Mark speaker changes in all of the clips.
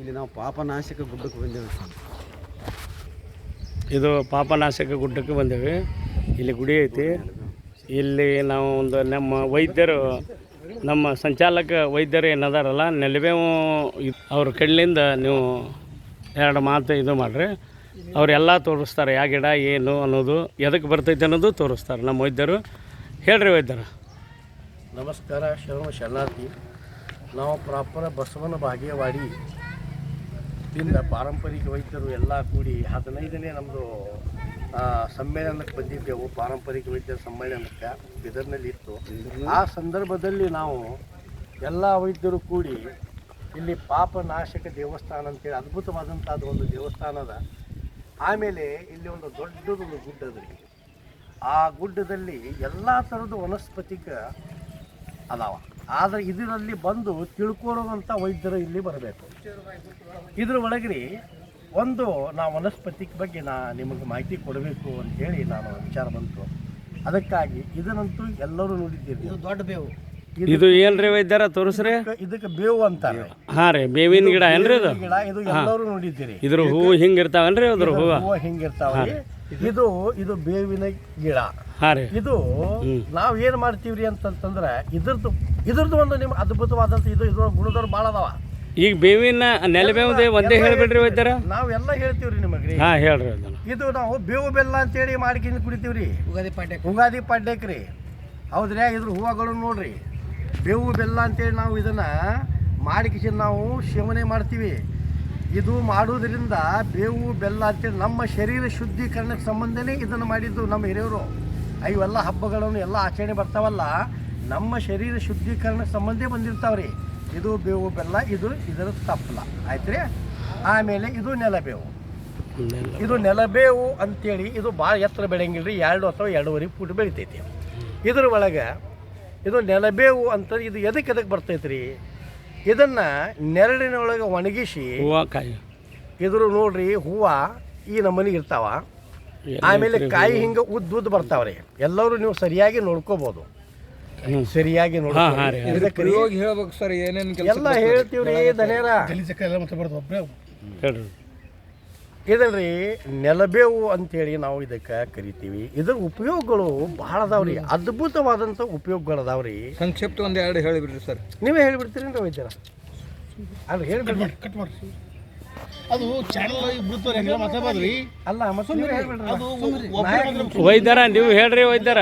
Speaker 1: ಇಲ್ಲಿ ನಾವು ಪಾಪನಾಶಕ ಗುಡ್ಡಕ್ಕೆ ಬಂದೇವೆ. ಸರ್
Speaker 2: ಇದು ಪಾಪನಾಶಕ ಗುಡ್ಡಕ್ಕೆ ಬಂದೇವೆ. ಇಲ್ಲಿ ಗುಡಿ ಐತಿ. ಇಲ್ಲಿ ನಾವು ಒಂದು ನಮ್ಮ ವೈದ್ಯರು ನಮ್ಮ ಸಂಚಾಲಕ ವೈದ್ಯರು ಏನದಾರಲ್ಲ ನೆಲಬೇವು ಅವ್ರ ಕಣ್ಣಿಂದ ನೀವು ಎರಡು ಮಾತು ಇದು ಮಾಡಿರಿ. ಅವರೆಲ್ಲ ತೋರಿಸ್ತಾರೆ ಯಾವ ಗಿಡ ಏನು ಅನ್ನೋದು ಎದಕ್ಕೆ ಬರ್ತೈತೆ ಅನ್ನೋದು ತೋರಿಸ್ತಾರೆ ನಮ್ಮ ವೈದ್ಯರು. ಹೇಳ್ರಿ ವೈದ್ಯರು.
Speaker 3: ನಮಸ್ಕಾರ ಶರಣ ಶರಣಾರ್ಥಿ. ನಾವು ಪ್ರಾಪರ ಬಸವನ ಬಾಗೇವಾಡಿ ಇಂದ ಪಾರಂಪರಿಕ ವೈದ್ಯರು ಎಲ್ಲ ಕೂಡಿ ಹದಿನೈದನೇ ನಮ್ಮದು ಸಮ್ಮೇಳನಕ್ಕೆ ಬಂದಿದ್ದೆವು ಪಾರಂಪರಿಕ ವೈದ್ಯರ ಸಮ್ಮೇಳನಕ್ಕೆ. ಬಿದರ್ನಲ್ಲಿ ಇತ್ತು. ಆ ಸಂದರ್ಭದಲ್ಲಿ ನಾವು ಎಲ್ಲ ವೈದ್ಯರು ಕೂಡಿ ಇಲ್ಲಿ ಪಾಪನಾಶಕ ದೇವಸ್ಥಾನ ಅಂತೇಳಿ ಅದ್ಭುತವಾದಂಥದ್ದು ಒಂದು ದೇವಸ್ಥಾನದ ಆಮೇಲೆ ಇಲ್ಲಿ ಒಂದು ದೊಡ್ಡದೊಂದು ಗುಡ್ಡ ಅದ ಆ ಗುಡ್ಡದಲ್ಲಿ ಎಲ್ಲ ಥರದ ವನಸ್ಪತಿಕ ಅದಾವ. ಆದರೆ ಇದರಲ್ಲಿ ಬಂದು ತಿಳ್ಕೊಳ್ಳುವಂಥ ವೈದ್ಯರು ಇಲ್ಲಿ ಬರಬೇಕು. ಇದ್ರ ಒಳಗ್ರಿ ಒಂದು ನಾ ವನಸ್ಪತಿ ಬಗ್ಗೆ ನಾ ನಿಮಗೆ ಮಾಹಿತಿ ಕೊಡಬೇಕು ಅಂತ ಹೇಳಿ ನಾನು ವಿಚಾರ ಬಂತು. ಅದಕ್ಕಾಗಿ ಇದನ್ನಂತೂ ಎಲ್ಲರೂ ನೋಡಿದ್ದೀರಿ. ಇದು ದೊಡ್ಡ ಬೇವು.
Speaker 2: ಇದು ಏನ್ರಿ ವೈದ್ಯರ ತೋರಿಸ್ರಿ?
Speaker 3: ಇದಕ್ಕೆ ಬೇವು ಅಂತಾರೆ.
Speaker 2: ಹಾ ರೀ ಬೇವಿನ ಗಿಡ ಏನ್ರಿ ಇದು?
Speaker 3: ಗಿಡ ಇದು ಎಲ್ಲರೂ ನೋಡಿದ್ದೀರಿ.
Speaker 2: ಇದ್ರ ಹೂವು ಹಿಂಗೆ ಇರ್ತಾವೇನ್ರಿ ಅದ್ರ ಹೂವು?
Speaker 3: ಹೂವು ಹಿಂಗಿರ್ತಾವ್ರಿ. ಇದು ಇದು ಬೇವಿನ ಗಿಡ.
Speaker 2: ಹಾಂ ರೀ.
Speaker 3: ಇದು ನಾವ್ ಏನ್ ಮಾಡ್ತೀವ್ರಿ ಅಂತಂತಂದ್ರೆ ಇದ್ರದ್ದು ಇದ್ರದ್ದು ಒಂದು ನಿಮ್ ಅದ್ಭುತವಾದಂತ ಇದು ಇದ್ರ ಗುಣದವ್ರು ಭಾಳ ಅದಾವ.
Speaker 2: ಈಗ ಬೇವಿನ ನೆಲಬೇವುದೇ ಒಂದೇ ಹೇಳ್ಬಿಡ್ರಿ ವೈದ್ಯರ
Speaker 3: ನಾವೆಲ್ಲ ಹೇಳ್ತೀವ್ರಿ ನಿಮಗ್ರಿ.
Speaker 2: ಹಾ ಹೇಳ್ರಿ
Speaker 3: ಇದು ನಾವು ಬೇವು ಬೆಲ್ಲ ಅಂತೇಳಿ ಮಾಡ್ಕೊಂಡು ಕುಡಿತೀವ್ರಿ.
Speaker 1: ಉಗಾದಿ ಪಾಡ್ಯಕ್
Speaker 3: ಉಗಾದಿ ಪಾಡ್ಯಕ್ರಿ. ಹೌದ್ರಿ ಇದ್ರ ಹೂವಗಳು ನೋಡ್ರಿ. ಬೇವು ಬೆಲ್ಲ ಅಂತೇಳಿ ನಾವು ಇದನ್ನ ಮಾಡಿಕಿಸಿ ನಾವು ಸೇವನೆ ಮಾಡ್ತೀವಿ. ಇದು ಮಾಡುವುದರಿಂದ ಬೇವು ಬೆಲ್ಲ ಅಂತೇಳಿ ನಮ್ಮ ಶರೀರ ಶುದ್ಧೀಕರಣಕ್ಕೆ ಸಂಬಂಧನೇ ಇದನ್ನು ಮಾಡಿದ್ದು ನಮ್ಮ ಹಿರಿಯವರು ಇವೆಲ್ಲ ಹಬ್ಬಗಳನ್ನು ಎಲ್ಲ ಆಚರಣೆ ಬರ್ತಾವಲ್ಲ ನಮ್ಮ ಶರೀರ ಶುದ್ಧೀಕರಣಕ್ಕೆ ಸಂಬಂಧ ಬಂದಿರ್ತಾವ್ರಿ. ಇದು ಬೇವು ಬೆಲ್ಲ ಇದು ಇದರ ತಪ್ಪಲ ಆಯ್ತು ರೀ ಆಮೇಲೆ ಇದು ನೆಲಬೇವು
Speaker 2: ನೆಲ
Speaker 3: ಇದು ನೆಲಬೇವು ಅಂತೇಳಿ ಇದು ಭಾಳ ಎತ್ತರ ಬೆಳೆಯಂಗಿಲ್ಲ ರೀ ಎರಡು ಅಥವಾ ಎರಡೂವರೆ ಫೂಟ್ ಬೆಳಿತೈತಿ. ಇದ್ರ ಒಳಗೆ ಇದು ನೆಲಬೇವು ಅಂತ ಇದು ಎದಕ್ಕೆ ಎದಕ್ಕೆ ಬರ್ತೈತೆ ರೀ ಇದನ್ನು ನೆರಳಿನೊಳಗೆ ಒಣಗಿಸಿ
Speaker 2: ಹೂವಾಕಾಯಿ.
Speaker 3: ಇದ್ರ ನೋಡ್ರಿ ಹೂವು ಈ ನಮ್ಮನೆಗೆ ಇರ್ತಾವ. ಆಮೇಲೆ ಕಾಯಿ ಹಿಂಗೆ ಉದ್ದ ಉದ್ದ ಬರ್ತಾವ್ರಿ. ಎಲ್ಲರೂ ನೀವು ಸರಿಯಾಗಿ ನೋಡ್ಕೋಬೋದು. ಸರಿಯಾಗಿ
Speaker 2: ಹಾಂ
Speaker 3: ನೋಡ್ಕೊ
Speaker 2: ಹಾಂ ರೀ.
Speaker 3: ಇದಕ್ಕೆ ರೀ
Speaker 1: ಹೇಳ್ಬೇಕು ಸರ್ ಏನೇನು
Speaker 3: ಎಲ್ಲ ಹೇಳ್ತೀವ್ರಿ ದನೇರ.
Speaker 2: ಹೇಳ್ರಿ.
Speaker 3: ಇದಲ್ರಿ ನೆಲಬೇವು ಅಂತೇಳಿ ನಾವು ಇದಕ್ಕೆ ಕರಿತೀವಿ. ಇದ್ರ ಉಪಯೋಗಗಳು ಬಹಳ ಅದಾವ್ರಿ. ಅದ್ಭುತವಾದಂಥ ಉಪಯೋಗಗಳು ಅದಾವ್ರಿ.
Speaker 1: ಸಂಕ್ಷಿಪ್ತ ಒಂದು ಎರಡು ಹೇಳಿಬಿಡ್ರಿ ಸರ್.
Speaker 3: ನೀವೇ ಹೇಳಿಬಿಡ್ತೀರಿ ವೈದ್ಯರ ಅಲ್ಲ ಹೇಳ್ಬಿಡ್ರಿ.
Speaker 4: ಕಟ್ ಮಾಡ್ರಿ. ಅದು ಚಾನಲ್
Speaker 3: ಅಲ್ಲ ನೀವೇ
Speaker 2: ವೈದ್ಯರ ನೀವು ಹೇಳ್ರಿ ವೈದ್ಯರ.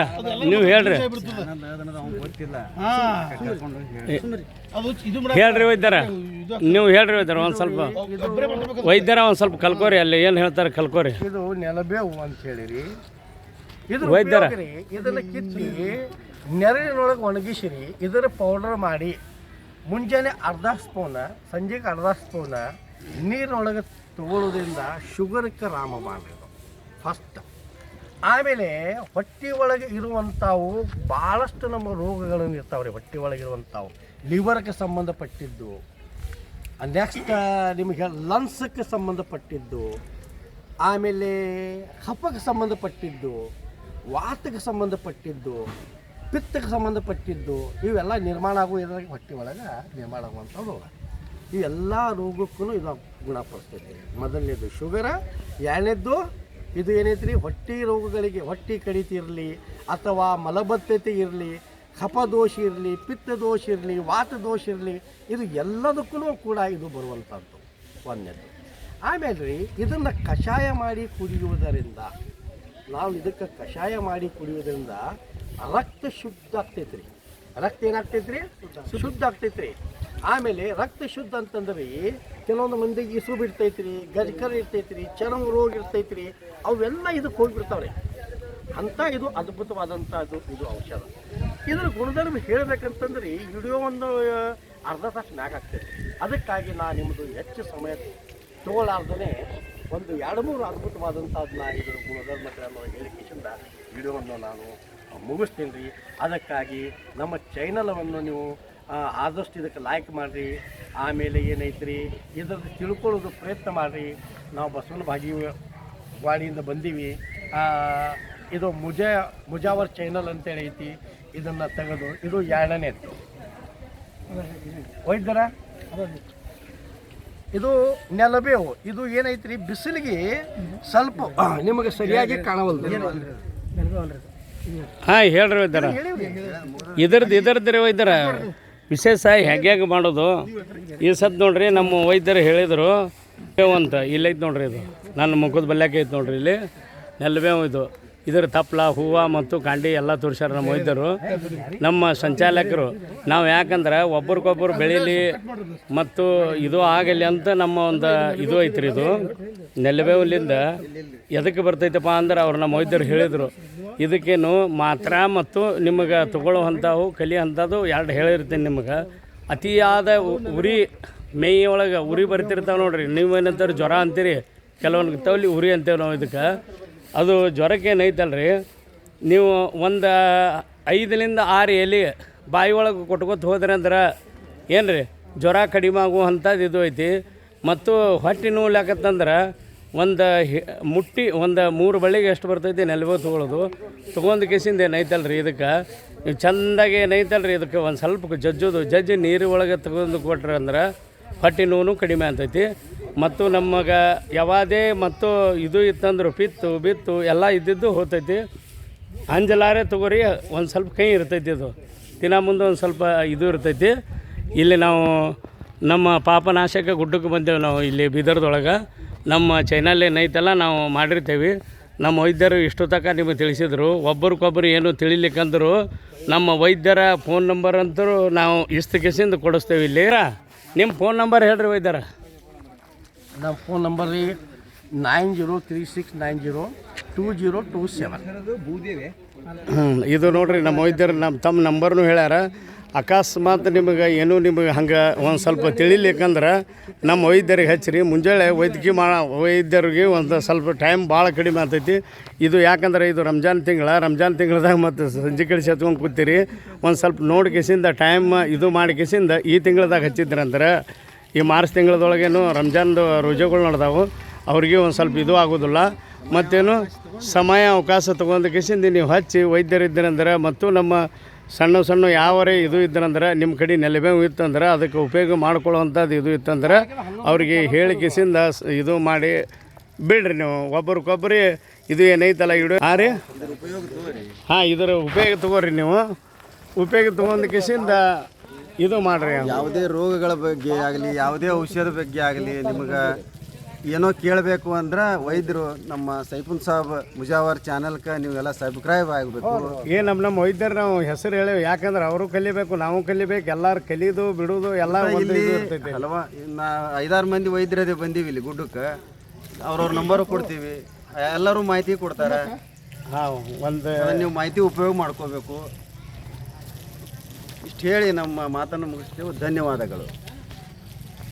Speaker 2: ನೀವು ಹೇಳ್ರಿ.
Speaker 1: ಗೊತ್ತಿಲ್ಲ.
Speaker 4: ಹಾ ಅದು ಇದು
Speaker 2: ಹೇಳ್ರಿ ವೈದ್ಯರ. ನೀವು ಹೇಳ್ರಿ ವೈದ್ಯರ ಒಂದು ಸ್ವಲ್ಪ. ವೈದ್ಯರ ಒಂದು ಸ್ವಲ್ಪ ಕಲ್ಕೋರಿ ಅಲ್ಲಿ ಏನು ಹೇಳ್ತಾರೆ ಕಲ್ಕೋರಿ.
Speaker 3: ಇದು ನೆಲಬೇವು ಅಂತ ಹೇಳಿರಿ. ಇದ್ರ
Speaker 2: ವೈದ್ಯರ.
Speaker 3: ಇದನ್ನ ಕಿತ್ತಿ ನೆರಳಿನೊಳಗೆ ಒಣಗಿಸಿರಿ ಇದರ ಪೌಡರ್ ಮಾಡಿ. ಮುಂಜಾನೆ ಅರ್ಧ ಸ್ಪೂನ ಸಂಜೆಗೆ ಅರ್ಧ ಸ್ಪೂನ ನೀರಿನೊಳಗೆ ತಗೊಳ್ಳೋದ್ರಿಂದ ಶುಗರ್ಕ್ಕೆ ರಾಮಬಾಣ ಇದು ಫಸ್ಟ್ ಆಮೇಲೆ ಹೊಟ್ಟೆ ಒಳಗೆ ಇರುವಂಥವು ಭಾಳಷ್ಟು ನಮ್ಮ ರೋಗಗಳನ್ನು ಇರ್ತಾವೆ ರೀ ಹೊಟ್ಟೆ ಒಳಗೆ ಇರುವಂಥವು. ಲಿವರ್ಗೆ ಸಂಬಂಧಪಟ್ಟಿದ್ದು. ನೆಕ್ಸ್ಟ್ ನಿಮಗೆ ಲಂಗ್ಸಕ್ಕೆ ಸಂಬಂಧಪಟ್ಟಿದ್ದು. ಆಮೇಲೆ ಕಫಕ್ಕೆ ಸಂಬಂಧಪಟ್ಟಿದ್ದು, ವಾತಕ್ಕೆ ಸಂಬಂಧಪಟ್ಟಿದ್ದು, ಪಿತ್ತಕ್ಕೆ ಸಂಬಂಧಪಟ್ಟಿದ್ದು, ಇವೆಲ್ಲ ನಿರ್ಮಾಣ ಆಗುವ ಹೊಟ್ಟೆ ಒಳಗೆ ನಿರ್ಮಾಣ ಆಗುವಂಥ ರೋಗ ಇವೆಲ್ಲ ರೋಗಕ್ಕೂ ಇದು ಗುಣಪಡಿಸ್ತೈತಿ. ಮೊದಲನೇದು ಶುಗರ ಎರಡನೇದ್ದು ಇದು ಏನೈತ್ರಿ, ಹೊಟ್ಟೆ ರೋಗಗಳಿಗೆ ಹೊಟ್ಟೆ ಕಡಿತ ಇರಲಿ ಅಥವಾ ಮಲಬದ್ಧತೆ ಇರಲಿ ಕಪದೋಷ ಇರಲಿ ಪಿತ್ತ ದೋಷ ಇರಲಿ ವಾತ ದೋಷ ಇರಲಿ, ಇದು ಎಲ್ಲದಕ್ಕೂ ಕೂಡ ಇದು ಬರುವಂಥದ್ದು ಒಂದನೇದು. ಆಮೇಲೆ ರೀ ಇದನ್ನು ಕಷಾಯ ಮಾಡಿ ಕುಡಿಯುವುದರಿಂದ, ನಾವು ಇದಕ್ಕೆ ಕಷಾಯ ಮಾಡಿ ಕುಡಿಯೋದ್ರಿಂದ ರಕ್ತ ಶುದ್ಧ ಆಗ್ತೈತ್ರಿ. ರಕ್ತ ಏನಾಗ್ತೈತ್ರಿ? ಶುದ್ಧ ಆಗ್ತೈತೆ ರೀ ಆಮೇಲೆ ರಕ್ತ ಶುದ್ಧ ಅಂತಂದ್ರೆ ಕೆಲವೊಂದು ಮಂದಿಗೆ ಇಸು ಬಿಡ್ತೈತ್ರಿ, ಗಜ್ಕರ್ ಚರಮ ರೀ ಚರ್ಮ ರೋಗ ಇರ್ತೈತೆ ರೀ ಅವೆಲ್ಲ ಇದಕ್ಕೆ ಹೋಗಿಬಿಡ್ತಾವ್ರಿ. ಅಂಥ ಇದು ಅದ್ಭುತವಾದಂಥದ್ದು ಇದು ಔಷಧ. ಇದ್ರ ಗುಣಧರ್ಮ ಹೇಳ್ಬೇಕಂತಂದ್ರೆ ವಿಡಿಯೋ ಒಂದು ಅರ್ಧ ತಾಸು ಮ್ಯಾಗ ಆಗ್ತೈತಿ ಅದಕ್ಕಾಗಿ ನಾ ನಿಮ್ಮದು ಹೆಚ್ಚು ಸಮಯ ತಗೊಳ್ಳಾರ್ದೇ ಒಂದು ಎರಡು ಮೂರು ಅದ್ಭುತವಾದಂಥದ್ದನ್ನ ಇದರ ಗುಣಧರ್ಮಗಳನ್ನು ಹೇಳಿಕೆಯಿಂದ ವಿಡಿಯೋವನ್ನು ನಾನು ಮುಗಿಸ್ತೀನಿ ರೀ. ಅದಕ್ಕಾಗಿ ನಮ್ಮ ಚಾನಲವನ್ನು ನೀವು ಆದಷ್ಟು ಇದಕ್ಕೆ ಲೈಕ್ ಮಾಡಿರಿ. ಆಮೇಲೆ ಏನೈತ್ರಿ? ಇದ್ರದ್ದು ತಿಳ್ಕೊಳ್ಳೋದು ಪ್ರಯತ್ನ ಮಾಡಿರಿ. ನಾವು ಬಸವನ ಭಾಗಿ ವಾಡಿಯಿಂದ ಬಂದೀವಿ. ಆ, ಇದು ಮುಜ ಮುಜಾವರ್ ಚೈನಲ್ ಅಂತೇಳಿ ಐತಿ. ಇದನ್ನು ತೆಗೆದು ಇದು ಎರಡನೇದು ವೈದ್ಯರ ಇದು ನೆಲಬೇವು ಇದು ಏನೈತ್ರಿ? ಬಿಸಿಲಿಗೆ ಸ್ವಲ್ಪ ನಿಮಗೆ ಸರಿಯಾಗಿ ಕಾಣವಲ್ದು.
Speaker 2: ಹಾಂ ಹೇಳ್ರಿ ವೈದ್ಯರ. ಇದ್ರದ್ದು ಇದ್ರದ್ದು ವೈದ್ಯರ ವಿಶೇಷ ಹೆಂಗೆ ಮಾಡೋದು? ಈ ಸತ್ ನೋಡ್ರಿ ನಮ್ಮ ವೈದ್ಯರು ಹೇಳಿದರು ಬೇವು ಅಂತ ಇಲ್ಲೈತೆ ನೋಡ್ರಿ ಇದು. ನನ್ನ ಮುಖದ ಬಲ್ಯಾಕೆ ಐತೆ ನೋಡ್ರಿ ಇಲ್ಲಿ. ನೆಲಬೇವು ಇದು. ಇದ್ರ ತಪ್ಪಲ ಹೂವು ಮತ್ತು ಕಾಂಡಿ ಎಲ್ಲ ತೋರಿಸ್ಯಾರ ನಮ್ಮ ವೈದ್ಯರು. ನಮ್ಮ ಸಂಚಾಲಕರು. ನಾವು ಯಾಕಂದ್ರೆ ಒಬ್ರಿಗೊಬ್ಬರು ಬೆಳೀಲಿ ಮತ್ತು ಇದು ಆಗಲಿ ಅಂತ ನಮ್ಮ ಒಂದು ಇದು ಐತ್ರಿ ಇದು. ನೆಲಬೇವಲಿಂದ ಎದಕ್ಕೆ ಬರ್ತೈತಪ್ಪ ಅಂದ್ರೆ ಅವ್ರು ನಮ್ಮ ವೈದ್ಯರು ಹೇಳಿದರು. ಇದಕ್ಕೇನು ಮಾತ್ರ ಮತ್ತು ನಿಮಗೆ ತಗೊಳ್ಳುವಂಥವು ಕಲಿಯುವಂಥದ್ದು ಎರಡು ಹೇಳಿರ್ತೀನಿ ನಿಮಗೆ. ಅತಿಯಾದ ಉರಿ ಮೇಯೊಳಗೆ ಉರಿ ಬರ್ತಿರ್ತಾವೆ ನೋಡ್ರಿ. ನೀವೇನಂತಾರೆ ಜ್ವರ ಅಂತೀರಿ ಕೆಲವೊಂದು ತವಲಿ ಉರಿ ಅಂತೇವೆ ನಾವು ಇದಕ್ಕೆ. ಅದು ಜ್ವರಕ್ಕೇನೈತಲ್ಲ ರೀ ನೀವು ಒಂದು ಐದರಿಂದ ಆರು ಎಲೆ ಬಾಯಿ ಒಳಗೆ ಕೊಟ್ಕೊತ ಹೋದ್ರಿ ಅಂದ್ರೆ ಏನು ರೀ ಜ್ವರ ಕಡಿಮೆ ಆಗುವಂಥದ್ದು ಇದು ಐತಿ. ಮತ್ತು ಹೊಟ್ಟೆ ನೋವು ಲೆಕ್ಕತ್ತಂದ್ರೆ ಒಂದು ಹಿ- ಮುಟ್ಟಿ ಒಂದು ಮೂರು ಬಳ್ಳಿಗೆ ಎಷ್ಟು ಬರ್ತೈತಿ ನೆಲಬೋ ತೊಗೊಳೋದು. ತೊಗೊಂಡು ಕೇಸಿಂದ ರೀ ಇದಕ್ಕೆ. ನೀವು ಚೆಂದಾಗಿ ರೀ ಇದಕ್ಕೆ. ಒಂದು ಸ್ವಲ್ಪ ಜಜ್ಜೋದು. ಜಜ್ಜಿ ನೀರು ಒಳಗೆ ತಗೊಂಡು ಕೊಟ್ರೆ ಅಂದ್ರೆ ಹೊಟ್ಟೆ ನೋವು ಕಡಿಮೆ ಆಗ್ತೈತಿ. ಮತ್ತು ನಮಗೆ ಯಾವುದೇ ಮತ್ತು ಇದು ಇತ್ತಂದ್ರೆ ಪಿತ್ತು, ಬಿತ್ತು, ಎಲ್ಲ ಇದ್ದಿದ್ದು ಹೋಗ್ತೈತಿ ಅಂಜಲಾರೆ ತಗೋರಿ, ಒಂದು ಸ್ವಲ್ಪ ಕೈ ಇರ್ತೈತಿ ಇದು. ದಿನ ಮುಂದೆ ಒಂದು ಸ್ವಲ್ಪ ಇದು ಇರ್ತೈತಿ. ಇಲ್ಲಿ ನಾವು ನಮ್ಮ ಪಾಪನಾಶಕ ಗುಡ್ಡಕ್ಕೆ ಬಂದೇವೆ ನಾವು ಇಲ್ಲಿ ಬೀದರ್ದೊಳಗೆ. ನಮ್ಮ ಚೈನಲ್ಲಿ ಏನೈತಲ್ಲ ನಾವು ಮಾಡಿರ್ತೇವೆ. ನಮ್ಮ ವೈದ್ಯರು ಇಷ್ಟು ತನಕ ನಿಮಗೆ ತಿಳಿಸಿದರು. ಒಬ್ಬರಿಗೊಬ್ಬರು ಏನು ತಿಳಿಲಿಕ್ಕಂದ್ರು, ನಮ್ಮ ವೈದ್ಯರ ಫೋನ್ ನಂಬರ್ ಅಂತೂ ನಾವು ಇಷ್ಟು ಕಿಸಿಂದ ಕೊಡಿಸ್ತೇವೆ ಇಲ್ಲಿ. ನಿಮ್ಮ ಫೋನ್ ನಂಬರ್ ಹೇಳ್ರಿ ವೈದ್ಯರ.
Speaker 3: ನಮ್ಮ ಫೋನ್ ನಂಬರ್ ರೀ nine zero three six nine zero two zero two seven.
Speaker 2: ಇದು ನೋಡಿರಿ ನಮ್ಮ ವೈದ್ಯರು ನಮ್ಮ ತಮ್ಮ ನಂಬರ್ನು ಹೇಳ್ಯಾರ. ಅಕಸ್ಮಾತ್ ನಿಮಗೆ ಏನು ನಿಮಗೆ ಹಂಗೆ ಒಂದು ಸ್ವಲ್ಪ ತಿಳಿಲಿಕ್ಕಂದ್ರೆ ನಮ್ಮ ವೈದ್ಯರಿಗೆ ಹಚ್ಚಿರಿ. ಮುಂಜಾನೆ ವೈದ್ಯಕೀಯ ಮಾ ವೈದ್ಯರಿಗೆ ಒಂದು ಸ್ವಲ್ಪ ಟೈಮ್ ಭಾಳ ಕಡಿಮೆ ಆಗ್ತೈತಿ. ಇದು ಯಾಕಂದ್ರೆ ಇದು ರಂಜಾನ್ ತಿಂಗಳ, ರಂಜಾನ್ ತಿಂಗಳದಾಗ ಮತ್ತು ಸಂಜೆ ಕಳಿಸಿ ಹತ್ಕೊಂಡು ಕೂತೀರಿ. ಒಂದು ಸ್ವಲ್ಪ ನೋಡಿ ಕೆಸಿಂದ ಟೈಮ್ ಇದು ಮಾಡಿ ಕಿಸಿಂದ ಈ ತಿಂಗಳದಾಗ ಹಚ್ಚಿದ್ರಂದ್ರೆ ಈ ಮಾರ್ಚ್ ತಿಂಗಳದೊಳಗೇನು ರಂಜಾನ್ದು ರೋಜಗಳು ನಡೆದಾವು. ಅವ್ರಿಗೆ ಒಂದು ಸ್ವಲ್ಪ ಇದು ಆಗೋದಿಲ್ಲ. ಮತ್ತೇನು ಸಮಯ ಅವಕಾಶ ತೊಗೊಂಡು ಕಿಸಿಂದ ನೀವು ಹಚ್ಚಿ ವೈದ್ಯರಿದ್ದೀರಂದ್ರೆ ಮತ್ತು ನಮ್ಮ ಸಣ್ಣ ಸಣ್ಣ ಯಾವರೇ ಇದು ಇದ್ದರಂದ್ರೆ ನಿಮ್ಮ ಕಡೆ ನೆಲೆಬೇವು ಇತ್ತಂದ್ರೆ ಅದಕ್ಕೆ ಉಪಯೋಗ ಮಾಡ್ಕೊಳ್ಳುವಂಥದ್ದು ಇದು ಇತ್ತಂದ್ರೆ ಅವ್ರಿಗೆ ಹೇಳಿ ಕಿಸಿಂದ ಇದು ಮಾಡಿ ಬಿಡ್ರಿ ನೀವು. ಒಬ್ರಿಗೊಬ್ಬರಿ ಇದು ಏನೈತಲ್ಲ ಇಡು. ಹಾಂ ರೀ? ಹಾಂ, ಇದರ ಉಪಯೋಗ ತಗೋರಿ ನೀವು. ಉಪಯೋಗ ತೊಗೊಂಡು ಕಿಸಿಂದ ಇದು ಮಾಡ್ರಿ
Speaker 1: ಯಾವುದೇ ರೋಗಗಳ ಬಗ್ಗೆ ಆಗಲಿ ಯಾವುದೇ ಔಷಧ ಬಗ್ಗೆ ಆಗಲಿ ನಿಮಗೆ ಏನೋ ಕೇಳಬೇಕು ಅಂದ್ರೆ ವೈದ್ಯರು ನಮ್ಮ ಸೈಫುನ್ ಸಾಬ್ ಮುಜಾವರ್ ಚಾನಲ್ಗೆ ನೀವೆಲ್ಲ ಸಬ್ಸ್ಕ್ರೈಬ್ ಆಗಬೇಕು.
Speaker 2: ಏ ನಮ್ಮ ನಮ್ಮ ವೈದ್ಯರು ನಾವು ಹೆಸರು ಹೇಳೇವೆ ಯಾಕಂದ್ರೆ ಅವರು ಕಲಿಬೇಕು ನಾವು ಕಲಿಬೇಕು ಎಲ್ಲರೂ ಕಲಿಯೋದು ಬಿಡೋದು ಎಲ್ಲ
Speaker 1: ಇಲ್ಲಿ ಹಲವಾ ನಾ ಐದಾರು ಮಂದಿ ವೈದ್ಯರದೇ ಬಂದೀವಿ ಇಲ್ಲಿ ಗುಡ್ಡಕ್ಕೆ. ಅವ್ರವ್ರ ನಂಬರು ಕೊಡ್ತೀವಿ. ಎಲ್ಲರೂ ಮಾಹಿತಿ ಕೊಡ್ತಾರೆ.
Speaker 2: ಹಾಂ ಒಂದು
Speaker 1: ನೀವು ಮಾಹಿತಿ ಉಪಯೋಗ ಮಾಡ್ಕೋಬೇಕು. ಇಷ್ಟು ಹೇಳಿ ನಮ್ಮ ಮಾತನ್ನು ಮುಗಿಸ್ತೇವೆ. ಧನ್ಯವಾದಗಳು.